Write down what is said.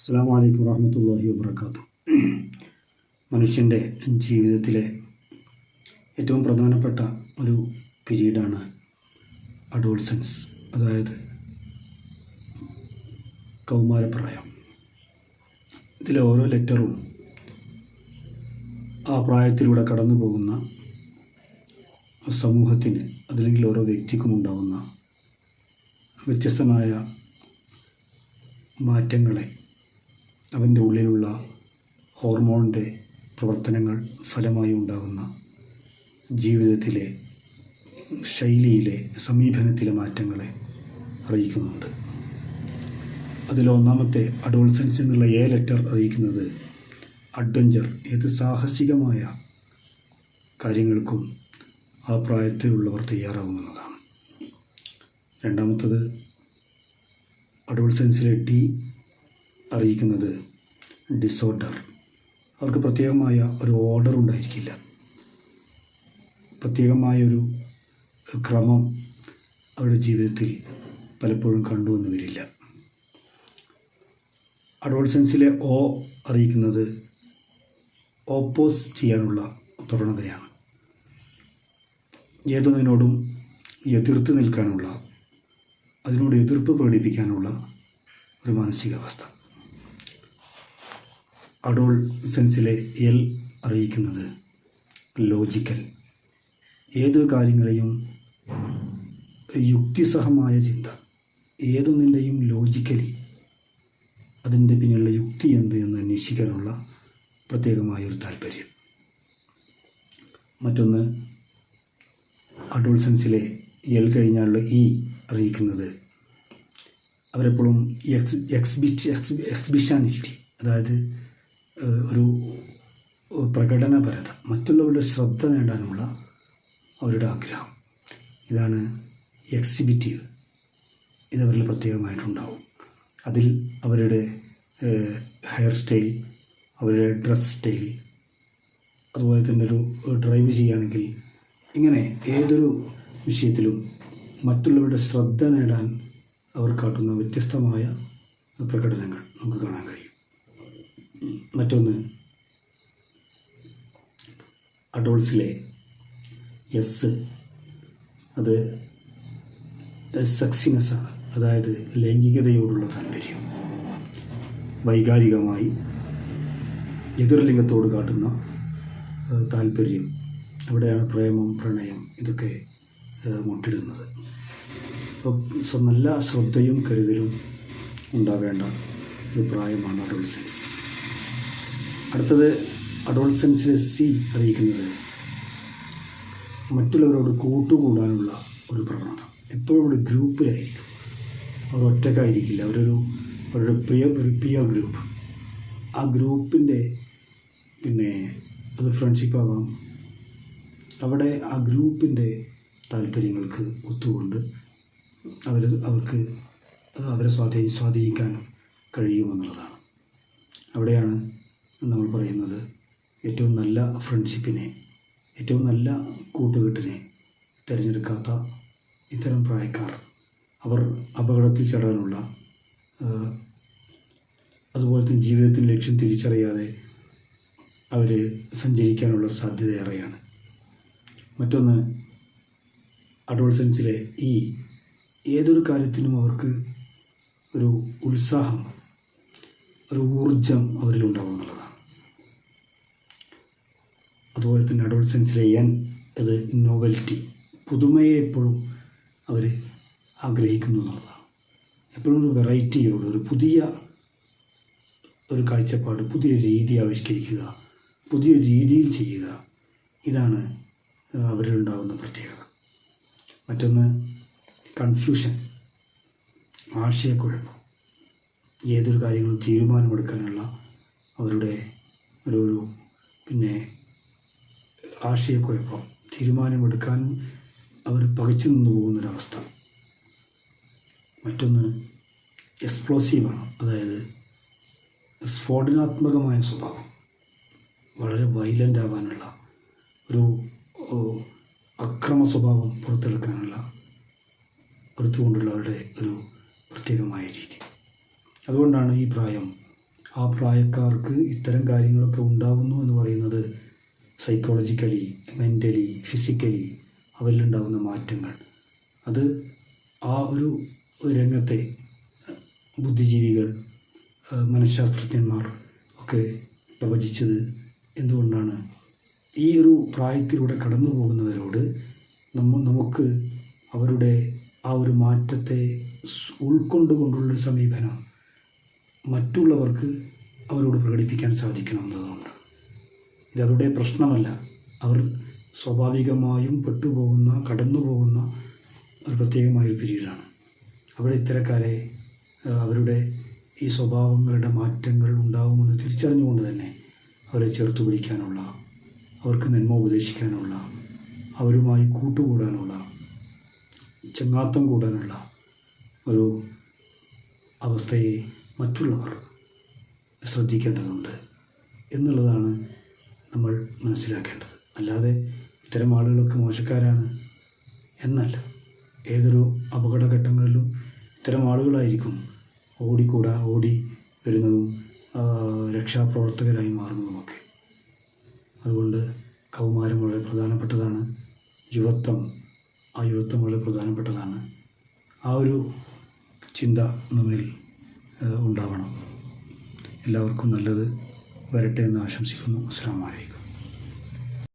അസ്സാം വലൈക്കും വാഹമത്തല്ലാഹി വാബർക്കാത്തു മനുഷ്യന്റെ ജീവിതത്തിലെ ഏറ്റവും പ്രധാനപ്പെട്ട ഒരു പീരീഡാണ് അഡോൾസൻസ് അതായത് കൗമാരപ്രായം ഇതിലെ ഓരോ ലെറ്ററും ആ പ്രായത്തിലൂടെ കടന്നു പോകുന്ന സമൂഹത്തിന് അതല്ലെങ്കിൽ ഓരോ വ്യക്തിക്കും ഉണ്ടാകുന്ന വ്യത്യസ്തമായ മാറ്റങ്ങളെ അവന്റെ ഉള്ളിലുള്ള ഹോർമോണിന്റെ പ്രവർത്തനങ്ങൾ ഫലമായി ഉണ്ടാകുന്ന ജീവിതത്തിലെ ശൈലിയിലെ സമീപനത്തിലെ മാറ്റങ്ങളെ അറിയിക്കുന്നുണ്ട്. അതിൽ ഒന്നാമത്തെ അഡോൾസൻസ് എന്നുള്ള എ ലെറ്റർ അറിയിക്കുന്നത് അഡ്വഞ്ചർ ഏത് സാഹസികമായ കാര്യങ്ങൾക്കും ആ പ്രായത്തിലുള്ളവർ തയ്യാറാകുമെന്നതാണ് രണ്ടാമത്തത് അഡോൾസൻസിലെ ഡി അറിയിക്കുന്നത് ഡിസോർഡർ അവർക്ക് പ്രത്യേകമായ ഒരു ഓർഡർ ഉണ്ടായിരിക്കില്ല. പ്രത്യേകമായൊരു ക്രമം അവരുടെ ജീവിതത്തിൽ പലപ്പോഴും കണ്ടുവന്നു വരില്ല. അഡോൾസൻസിലെ ഓ അറിയിക്കുന്നത് ഓപ്പോസ് ചെയ്യാനുള്ള പ്രവണതയാണ്. ഏതൊന്നിനോടും എതിർത്ത് നിൽക്കാനുള്ള അതിനോട് എതിർപ്പ് പ്രകടിപ്പിക്കാനുള്ള ഒരു മാനസികാവസ്ഥ. അഡോൾ സെൻസിലെ എൽ അറിയിക്കുന്നത് ലോജിക്കൽ. ഏത് കാര്യങ്ങളെയും യുക്തിസഹമായ ചിന്ത. ഏതൊന്നിന്റെയും ലോജിക്കലി അതിന്റെ പിന്നിലുള്ള യുക്തി എന്ത് എന്ന് അന്വേഷിക്കാനുള്ള പ്രത്യേകമായൊരു താല്പര്യം മറ്റൊന്ന് അഡോൾസൻസിലെ എൽ കഴിഞ്ഞാലുള്ള ഇ അറിയിക്കുന്നത് അവരെപ്പോഴും എക്സ് എക്സ്ബിറ്റ് എക്സ് എക്സ്ബിഷാനിറ്റി അതായത് ഒരു പ്രകടനപരത മറ്റുള്ളവരുടെ ശ്രദ്ധ നേടാനുള്ള അവരുടെ ആഗ്രഹം. ഇതാണ് എക്സിബിറ്റീവ്. ഇതവരിൽ പ്രത്യേകമായിട്ടുണ്ടാവും. അതിൽ അവരുടെ ഹെയർ സ്റ്റൈൽ അവരുടെ ഡ്രസ് സ്റ്റൈൽ അതുപോലെ തന്നെ ഒരു ഡ്രൈവ് ചെയ്യുകയാണെങ്കിൽ ഇങ്ങനെ ഏതൊരു വിഷയത്തിലും മറ്റുള്ളവരുടെ ശ്രദ്ധ നേടാൻ അവർ കാട്ടുന്ന വ്യത്യസ്തമായ പ്രകടനങ്ങൾ നമുക്ക് കാണാൻ കഴിയും. മറ്റൊന്ന് അഡോൾസിലെ എസ് അത് സെക്സിനെസ്സാണ് അതായത് ലൈംഗികതയോടുള്ള താല്പര്യം. വൈകാരികമായി എതിർലിംഗത്തോട് കാട്ടുന്ന താല്പര്യം. അവിടെയാണ് പ്രേമം പ്രണയം ഇതൊക്കെ മുട്ടിടുന്നത്. അപ്പോൾ നല്ല ശ്രദ്ധയും കരുതലും ഉണ്ടാവേണ്ട ഒരു പ്രായമാണ് അഡോൾസെൻസ് അടുത്തത് അഡോൾസൻസിലെ സി അറിയിക്കുന്നത് മറ്റുള്ളവരോട് കൂട്ടുകൂടാനുള്ള ഒരു പ്രവണത. എപ്പോഴും ഒരു ഗ്രൂപ്പിലായിരിക്കും. അവർ ഒറ്റക്കായിരിക്കില്ല അവരൊരു അവരുടെ പ്രിയ ഒരു പിയർ ഗ്രൂപ്പ് ആ ഗ്രൂപ്പിന്റെ പിന്നെ അത് ഫ്രണ്ട്ഷിപ്പ് ആവാം. അവിടെ ആ ഗ്രൂപ്പിന്റെ താല്പര്യങ്ങൾക്ക് ഒത്തുകൊണ്ട് അവർ അവർക്ക് അവരെ സ്വാധീനി സ്വാധീനിക്കാൻ കഴിയുമെന്നുള്ളതാണ്. അവിടെയാണ് നമ്മൾ പറയുന്നത് ഏറ്റവും നല്ല ഫ്രണ്ട്ഷിപ്പിനെ ഏറ്റവും നല്ല കൂട്ടുകെട്ടിനെ തിരഞ്ഞെടുക്കാത്ത ഇത്തരം പ്രായക്കാർ അവർ അപകടത്തിൽ ചടാനുള്ള അതുപോലെ തന്നെ ജീവിതത്തിന്റെ ലക്ഷ്യം തിരിച്ചറിയാതെ അവർ സഞ്ചരിക്കാനുള്ള സാധ്യത ഏറെയാണ് മറ്റൊന്ന് അഡോൾസൻസിലെ ഈ ഏതൊരു കാര്യത്തിനും അവർക്ക് ഒരു ഉത്സാഹം ഒരു ഊർജം അവരിലുണ്ടാവും എന്നുള്ളതാണ്. അതുപോലെ തന്നെ അഡോൾസൻസിലെ എൻ അത് നോവൽറ്റി പുതുമയെ എപ്പോഴും അവർ ആഗ്രഹിക്കുന്നു എന്നുള്ളതാണ്. എപ്പോഴും ഒരു വെറൈറ്റിയോട് ഒരു പുതിയ ഒരു കാഴ്ചപ്പാട് പുതിയ രീതി ആവിഷ്കരിക്കുക പുതിയൊരു രീതിയിൽ ചെയ്യുക ഇതാണ് അവരിലുണ്ടാകുന്ന പ്രത്യേകത. മറ്റൊന്ന് കൺഫ്യൂഷൻ ആശയക്കുഴപ്പം. ഏതൊരു കാര്യങ്ങളും തീരുമാനമെടുക്കാനുള്ള അവരുടെ ഒരു പിന്നെ ആശയക്കുഴപ്പം തീരുമാനമെടുക്കാൻ അവർ പകച്ചു നിന്നു പോകുന്നൊരവസ്ഥ. മറ്റൊന്ന് എക്സ്പ്ലോസീവാണ്. അതായത് സ്ഫോടനാത്മകമായ സ്വഭാവം. വളരെ വൈലന്റ് ആവാനുള്ള ഒരു അക്രമ സ്വഭാവം പുറത്തെടുക്കാനുള്ള എടുത്തുകൊണ്ടുള്ളവരുടെ ഒരു പ്രത്യേകമായ രീതി. അതുകൊണ്ടാണ് ഈ പ്രായം ആ പ്രായക്കാർക്ക് ഇത്തരം കാര്യങ്ങളൊക്കെ ഉണ്ടാകുന്നു എന്ന് പറയുന്നത് സൈക്കോളജിക്കലി മെന്റലി ഫിസിക്കലി അവരിലുണ്ടാകുന്ന മാറ്റങ്ങൾ. അത് ആ ഒരു രംഗത്തെ ബുദ്ധിജീവികൾ മനഃശാസ്ത്രജ്ഞന്മാർ ഒക്കെ പ്രവചിച്ചത് എന്തുകൊണ്ടാണ്? ഈ ഒരു പ്രായത്തിലൂടെ കടന്നു പോകുന്നവരോട് നമ്മ നമുക്ക് അവരുടെ ആ ഒരു മാറ്റത്തെ ഉൾക്കൊണ്ടുകൊണ്ടുള്ളൊരു സമീപനം മറ്റുള്ളവർക്ക് അവരോട് പ്രകടിപ്പിക്കാൻ സാധിക്കണം എന്നതുകൊണ്ട്. ഇതവരുടെ പ്രശ്നമല്ല. അവർ സ്വാഭാവികമായും പെട്ടുപോകുന്ന കടന്നു പോകുന്ന ഒരു പ്രത്യേകമായൊരു പിരീഡാണ്. അവിടെ ഇത്തരക്കാരെ അവരുടെ ഈ സ്വഭാവങ്ങളുടെ മാറ്റങ്ങൾ ഉണ്ടാകുമെന്ന് തിരിച്ചറിഞ്ഞുകൊണ്ട് തന്നെ അവരെ ചേർത്ത് പിടിക്കാനുള്ള അവർക്ക് നന്മ ഉപദേശിക്കാനുള്ള അവരുമായി കൂട്ടുകൂടാനുള്ള ചങ്ങാത്തം കൂടാനുള്ള ഒരു അവസ്ഥയെ മറ്റുള്ളവർ ശ്രദ്ധിക്കേണ്ടതുണ്ട് എന്നുള്ളതാണ് നമ്മൾ മനസ്സിലാക്കേണ്ടത്. അല്ലാതെ ഇത്തരം ആളുകളൊക്കെ മോശക്കാരാണ് എന്നല്ല. ഏതൊരു അപകടഘട്ടങ്ങളിലും ഇത്തരം ആളുകളായിരിക്കും ഓടിക്കൂടാ ഓടി വരുന്നതും രക്ഷാപ്രവർത്തകരായി മാറുന്നതുമൊക്കെ. അതുകൊണ്ട് കൗമാരം വളരെ പ്രധാനപ്പെട്ടതാണ്. യുവത്വം ആ യുവത്വം വളരെ പ്രധാനപ്പെട്ടതാണ്. ആ ഒരു ചിന്ത നമ്മിൽ ഉണ്ടാവണം. എല്ലാവർക്കും നല്ലത്. വരട്ടെ എന്ന് ആശംസിക്കുന്നു. അസ്സാം വലൈക്കും